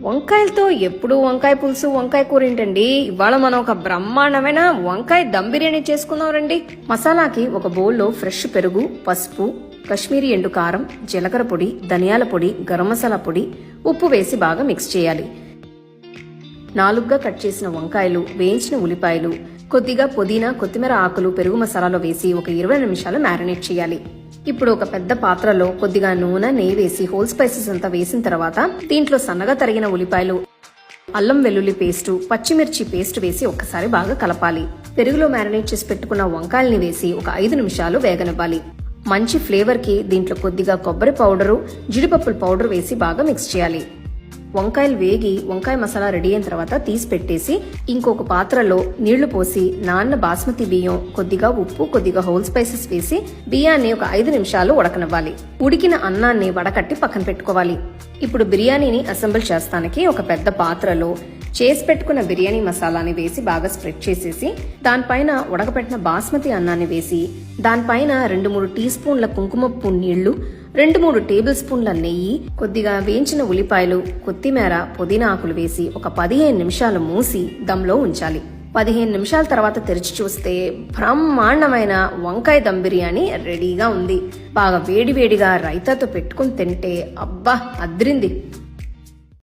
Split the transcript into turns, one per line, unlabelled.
వంకాయలతో ఎప్పుడు వంకాయ పులుసు వంకాయ కూర ఏంటండి ఇవాళ మనం ఒక బ్రహ్మాండమైన వంకాయ దమ్ బిర్యానీ చేసుకుందాం రండి. మసాలాకి ఒక బౌల్లో ఫ్రెష్ పెరుగు పసుపు కశ్మీరీ ఎండు కారం జీలకర్ర పొడి ధనియాల పొడి గరం మసాలా పొడి ఉప్పు వేసి బాగా మిక్స్ చేయాలి. నాలుగుగా కట్ చేసిన వంకాయలు వేయించిన ఉల్లిపాయలు కొద్దిగా పుదీనా కొత్తిమీర ఆకులు పెరుగు మసాలాలో వేసి ఒక ఇరవై నిమిషాలు మ్యారినేట్ చేయాలి. ఇప్పుడు ఒక పెద్ద పాత్రలో కొద్దిగా నూనె నెయ్యి వేసి హోల్ స్పైసెస్ అంతా వేసిన తర్వాత దీంట్లో సన్నగా తరిగిన ఉల్లిపాయలు అల్లం వెల్లుల్లి పేస్టు పచ్చిమిర్చి పేస్ట్ వేసి ఒక్కసారి బాగా కలపాలి. పెరుగులో మ్యారినేట్ చేసి పెట్టుకున్న వంకాయల్ని వేసి ఒక ఐదు నిమిషాలు వేగనివ్వాలి. మంచి ఫ్లేవర్కి దీంట్లో కొద్దిగా కొబ్బరి పౌడరు జీడిపప్పుల పౌడర్ వేసి బాగా మిక్స్ చేయాలి. వంకాయలు వేగి వంకాయ మసాలా రెడీ అయిన తర్వాత తీసి పెట్టేసి ఇంకొక పాత్రలో నీళ్ళు పోసి నాన్న బాస్మతి బియ్యం కొద్దిగా ఉప్పు కొద్దిగా హోల్ స్పైసెస్ వేసి బియ్యాన్ని ఒక ఐదు నిమిషాలు ఉడకనివ్వాలి. ఉడికిన అన్నాన్ని వడకట్టి పక్కన పెట్టుకోవాలి. ఇప్పుడు బిర్యానీని అసెంబుల్ చేస్తానికి ఒక పెద్ద పాత్రలో చేసి పెట్టుకున్న బిర్యానీ మసాలాని వేసి బాగా స్ప్రెడ్ చేసేసి దానిపైన ఉడకపెట్టిన బాస్మతి అన్నాన్ని వేసి దానిపైన రెండు మూడు టీ స్పూన్ల కుంకుమపు నీళ్ళు రెండు మూడు టేబుల్ స్పూన్ల నెయ్యి కొద్దిగా వేయించిన ఉల్లిపాయలు కొత్తిమీర పుదీనా ఆకులు వేసి ఒక పదిహేను నిమిషాలు మూసి దమ్లో ఉంచాలి. పదిహేను నిమిషాల తర్వాత తెరిచి చూస్తే బ్రహ్మాండమైన వంకాయ దమ్ బిర్యానీ రెడీగా ఉంది. బాగా వేడివేడిగా రైతాతో పెట్టుకుని తింటే అబ్బా అద్రింది.